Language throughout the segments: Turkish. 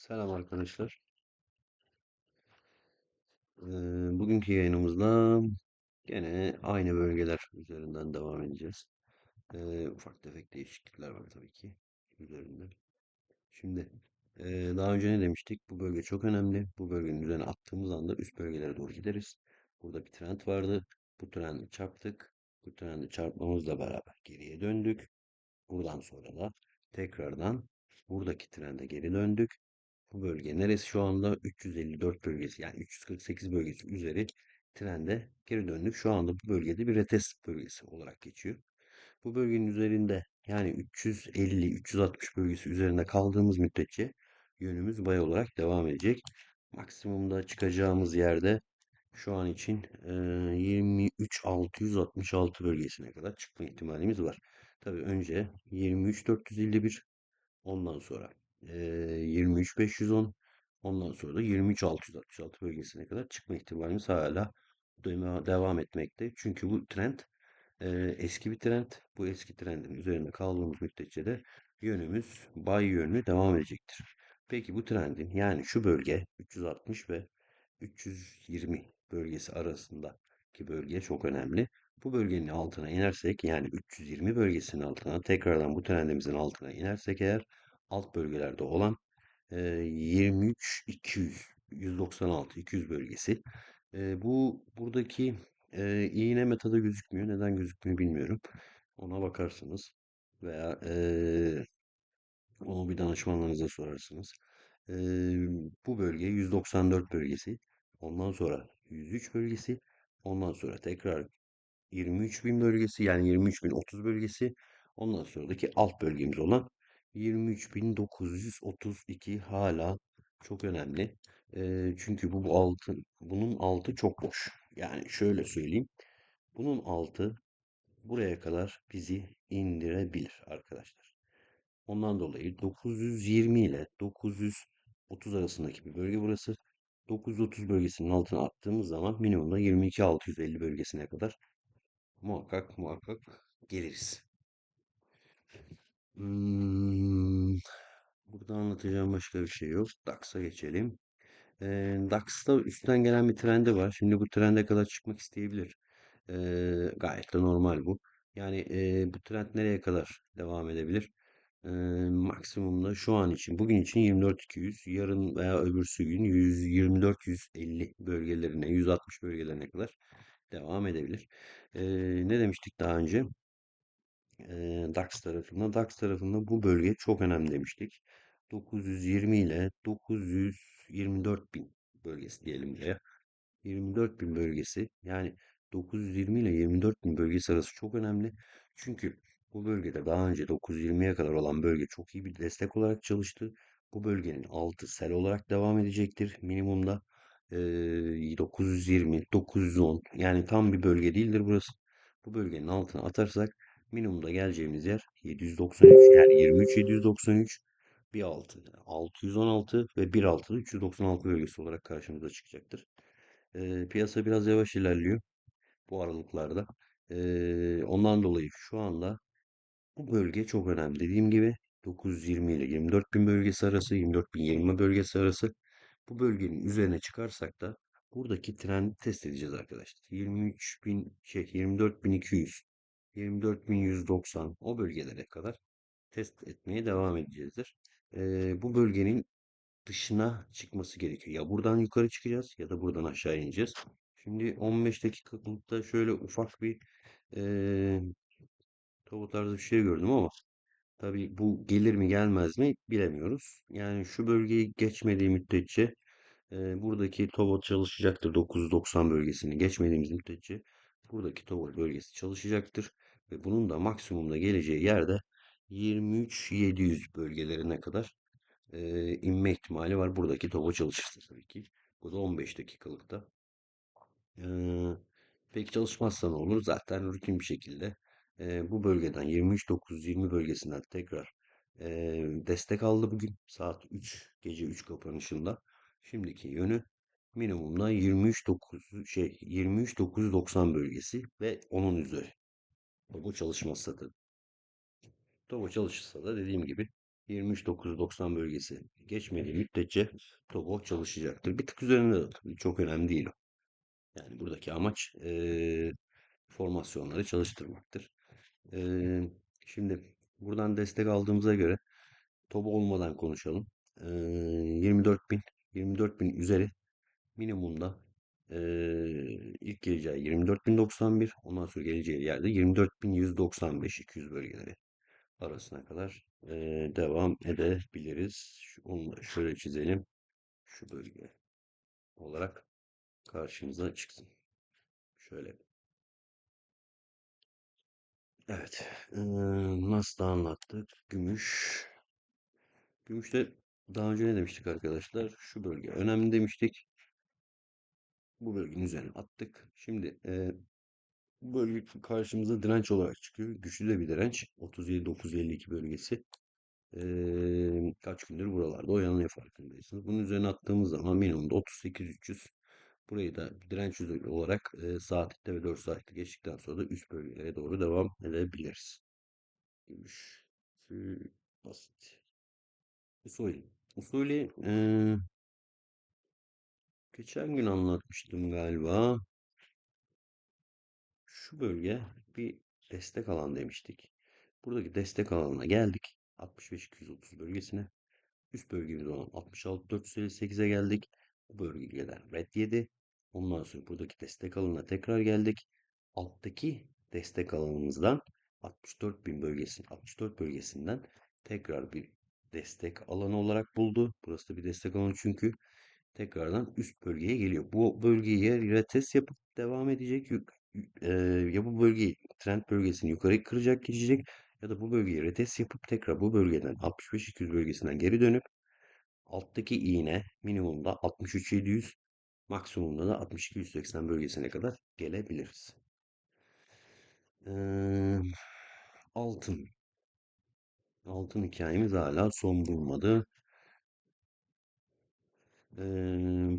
Selam arkadaşlar. Ee, bugünkü yayınımızda gene aynı bölgeler üzerinden devam edeceğiz. Ee, ufak tefek değişiklikler var tabii ki üzerinde. Şimdi e, daha önce ne demiştik? Bu bölge çok önemli. Bu bölgenin üzerine attığımız anda üst bölgelere doğru gideriz. Burada bir trend vardı. Bu trendi çarptık. Bu trendi çarpmamızla beraber geriye döndük. Buradan sonra da tekrardan buradaki trende geri döndük. Bu bölge neresi şu anda? 354 bölgesi yani 348 bölgesi üzeri trende geri döndük. Şu anda bu bölgede bir retest bölgesi olarak geçiyor. Bu bölgenin üzerinde yani 350-360 bölgesi üzerinde kaldığımız müddetçe yönümüz bay olarak devam edecek. Maksimumda çıkacağımız yerde şu an için e, 23.666 bölgesine kadar çıkma ihtimalimiz var. Tabii önce 23.451 ondan sonra e, 23.510 ondan sonra da 23.666 bölgesine kadar çıkma ihtimalimiz hala devam etmekte. Çünkü bu trend eski bir trend. Bu eski trendin üzerinde kaldığımız müddetçe de yönümüz bay yönlü devam edecektir. Peki bu trendin yani şu bölge 360 ve 320 bölgesi arasındaki bölge çok önemli. Bu bölgenin altına inersek yani 320 bölgesinin altına tekrardan bu trendimizin altına inersek eğer alt bölgelerde olan e, 23 200 196 200 bölgesi. E, bu buradaki e, iğne metodu gözükmüyor. Neden gözükmüyor bilmiyorum. Ona bakarsınız veya e, onu bir danışmanlarınıza sorarsınız. E, bu bölge 194 bölgesi. Ondan sonra 103 bölgesi. Ondan sonra tekrar 23.000 bölgesi yani 23.030 bölgesi. Ondan sonraki alt bölgemiz olan 23.932 hala çok önemli. Eee, çünkü bu, bu altı, bunun altı çok boş. Yani şöyle söyleyeyim. Bunun altı buraya kadar bizi indirebilir arkadaşlar. Ondan dolayı 920 ile 930 arasındaki bir bölge burası. 930 bölgesinin altına attığımız zaman minimumda 22.650 bölgesine kadar muhakkak muhakkak geliriz. Hmm, burada anlatacağım başka bir şey yok. DAX'a geçelim. Ee, DAX'ta üstten gelen bir trendi var. Şimdi bu trende kadar çıkmak isteyebilir. Ee, gayet de normal bu. Yani e, bu trend nereye kadar devam edebilir? Ee, maksimumda şu an için, bugün için 24.200, yarın veya öbürsü gün 124-150 bölgelerine, 160 bölgelerine kadar devam edebilir. Ee, ne demiştik daha önce? DAX tarafında. DAX tarafında bu bölge çok önemli demiştik. 920 ile 924 bin bölgesi diyelim buraya. 24 bin bölgesi yani 920 ile 24 bin bölgesi arası çok önemli. Çünkü bu bölgede daha önce 920'ye kadar olan bölge çok iyi bir destek olarak çalıştı. Bu bölgenin altı sel olarak devam edecektir minimumda. Ee, 920, 910 yani tam bir bölge değildir burası. Bu bölgenin altına atarsak Minimumda geleceğimiz yer 793 yani 23 793 1.6 616 ve 1.6 396 bölgesi olarak karşımıza çıkacaktır. E, piyasa biraz yavaş ilerliyor bu aralıklarda. E, ondan dolayı şu anda bu bölge çok önemli. Dediğim gibi 920 ile 24.000 bölgesi arası, 24.020 bölgesi arası bu bölgenin üzerine çıkarsak da buradaki trendi test edeceğiz arkadaşlar. 23.000 şey 24.200 24.190 o bölgelere kadar test etmeye devam edeceğizdir. E, bu bölgenin dışına çıkması gerekiyor. Ya buradan yukarı çıkacağız ya da buradan aşağı ineceğiz. Şimdi 15 dakikalıkta şöyle ufak bir e, tabu tarzı bir şey gördüm ama tabi bu gelir mi gelmez mi bilemiyoruz. Yani şu bölgeyi geçmediği müddetçe e, buradaki TOBOT çalışacaktır. 990 bölgesini geçmediğimiz müddetçe buradaki TOBOT bölgesi çalışacaktır. Ve bunun da maksimumda geleceği yerde 23.700 bölgelerine kadar e, inme ihtimali var. Buradaki topa çalışırsa tabii ki. Bu da 15 dakikalıkta. E, peki çalışmazsa ne olur? Zaten rutin bir şekilde e, bu bölgeden 23.920 bölgesinden tekrar e, destek aldı bugün. Saat 3, gece 3 kapanışında. Şimdiki yönü minimumda 23.9 şey 23.990 bölgesi ve onun üzeri. Bu çalışmazsa da. Topa çalışırsa da dediğim gibi 23.990 bölgesi geçmediği müddetçe Togo çalışacaktır. Bir tık üzerinde de tabii çok önemli değil o. Yani buradaki amaç eee, formasyonları çalıştırmaktır. Eee, şimdi buradan destek aldığımıza göre Togo olmadan konuşalım. Eee 24.000 24.000 üzeri minimumda eee ilk geleceği 24.091 ondan sonra geleceği yerde 24.195 200 bölgeleri arasına kadar eee, devam edebiliriz. Onu şöyle çizelim. Şu bölge olarak karşımıza çıksın. Şöyle. Evet. Eee nasıl da anlattık? Gümüş. Gümüşte daha önce ne demiştik arkadaşlar? Şu bölge önemli demiştik. Bu bölgenin üzerine attık. Şimdi eee bu bölge karşımıza direnç olarak çıkıyor. Güçlü de bir direnç. 37-952 bölgesi. Eee, kaç gündür buralarda oyalanıyor farkındaysanız. Bunun üzerine attığımız zaman minimumda 38-300. Burayı da direnç olarak e, saatlikte ve 4 saatte geçtikten sonra da üst bölgelere doğru devam edebiliriz. Gümüş. Basit. Usulü. Usulü e, geçen gün anlatmıştım galiba. Şu bölge bir destek alan demiştik. Buradaki destek alanına geldik. 65-230 bölgesine. Üst bölgemiz olan 66-458'e geldik. Bu bölgeden red yedi. Ondan sonra buradaki destek alanına tekrar geldik. Alttaki destek alanımızdan 64.000 bölgesi, 64 bölgesinden tekrar bir destek alanı olarak buldu. Burası da bir destek alanı çünkü tekrardan üst bölgeye geliyor. Bu bölgeye retest yapıp devam edecek. Yük- e, ya bu bölgeyi trend bölgesini yukarı kıracak geçecek ya da bu bölgeyi retest yapıp tekrar bu bölgeden 65-200 bölgesinden geri dönüp alttaki iğne minimumda 63-700 maksimumda da 62-180 bölgesine kadar gelebiliriz. Ee, altın. Altın hikayemiz hala son bulmadı. Ee,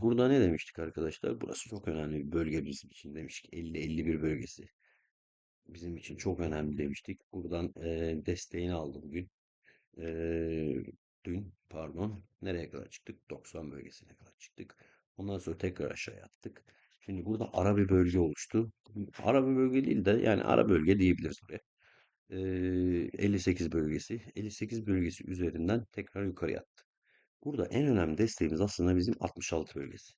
burada ne demiştik arkadaşlar? Burası çok önemli bir bölge bizim için demiştik. 50-51 bölgesi. Bizim için çok önemli demiştik. Buradan e, desteğini aldı bugün. Ee, dün pardon. Nereye kadar çıktık? 90 bölgesine kadar çıktık. Ondan sonra tekrar aşağıya attık. Şimdi burada ara bir bölge oluştu. Ara bir bölge değil de yani ara bölge diyebiliriz buraya. Ee, 58 bölgesi. 58 bölgesi üzerinden tekrar yukarı attı. Burada en önemli desteğimiz aslında bizim 66 bölgesi.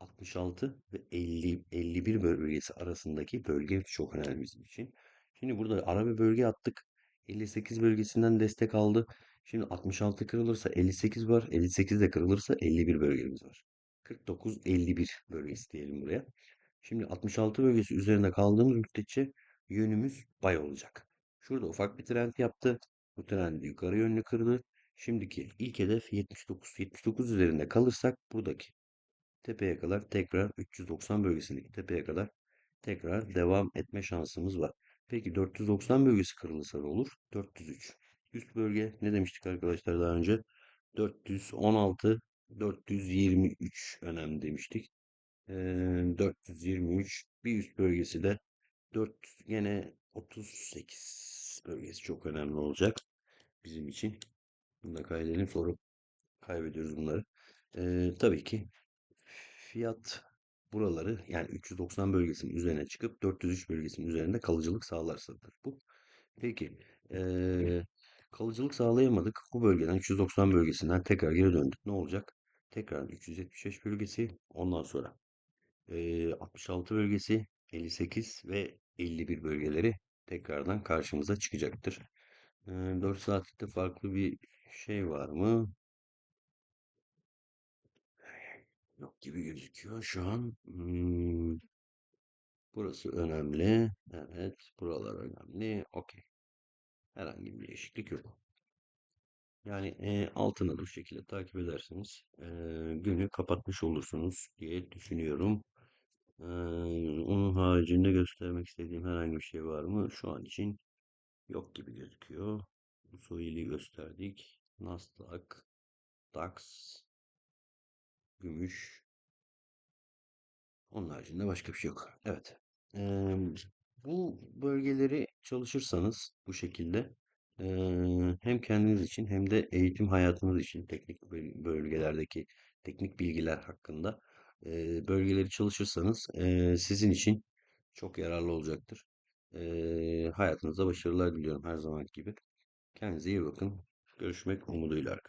66 ve 50, 51 bölgesi arasındaki bölge çok önemli bizim için. Şimdi burada ara bir bölge attık. 58 bölgesinden destek aldı. Şimdi 66 kırılırsa 58 var. 58 de kırılırsa 51 bölgemiz var. 49, 51 bölgesi diyelim buraya. Şimdi 66 bölgesi üzerinde kaldığımız müddetçe yönümüz bay olacak. Şurada ufak bir trend yaptı. Bu trendi yukarı yönlü kırdı. Şimdiki ilk hedef 79. 79 üzerinde kalırsak buradaki tepeye kadar tekrar 390 bölgesindeki tepeye kadar tekrar devam etme şansımız var. Peki 490 bölgesi kırılırsa ne olur? 403. Üst bölge ne demiştik arkadaşlar daha önce? 416, 423 önemli demiştik. Ee, 423 bir üst bölgesi de 4 yine 38 bölgesi çok önemli olacak bizim için. Bunu da kaydedelim sonra kaybediyoruz bunları. Ee, tabii ki fiyat buraları yani 390 bölgesinin üzerine çıkıp 403 bölgesinin üzerinde kalıcılık sağlarsadır bu. Peki ee, kalıcılık sağlayamadık. Bu bölgeden 390 bölgesinden tekrar geri döndük. Ne olacak? Tekrar 375 bölgesi ondan sonra ee, 66 bölgesi 58 ve 51 bölgeleri tekrardan karşımıza çıkacaktır. Ee, 4 saatlikte farklı bir şey var mı? Yok gibi gözüküyor şu an. Hmm, burası önemli. Evet, buralar önemli. Okey. Herhangi bir değişiklik yok. Yani e, altını bu şekilde takip ederseniz e, günü kapatmış olursunuz diye düşünüyorum. E, onun haricinde göstermek istediğim herhangi bir şey var mı? Şu an için yok gibi gözüküyor. Usuili gösterdik. Nasdaq, DAX, gümüş. Onun haricinde başka bir şey yok. Evet. Eee, bu bölgeleri çalışırsanız bu şekilde Eee, hem kendiniz için hem de eğitim hayatınız için teknik böl- bölgelerdeki teknik bilgiler hakkında eee, bölgeleri çalışırsanız eee, sizin için çok yararlı olacaktır. Eee hayatınızda başarılar diliyorum her zaman gibi. Kendinize iyi bakın. Görüşmek umuduyla arkadaşlar.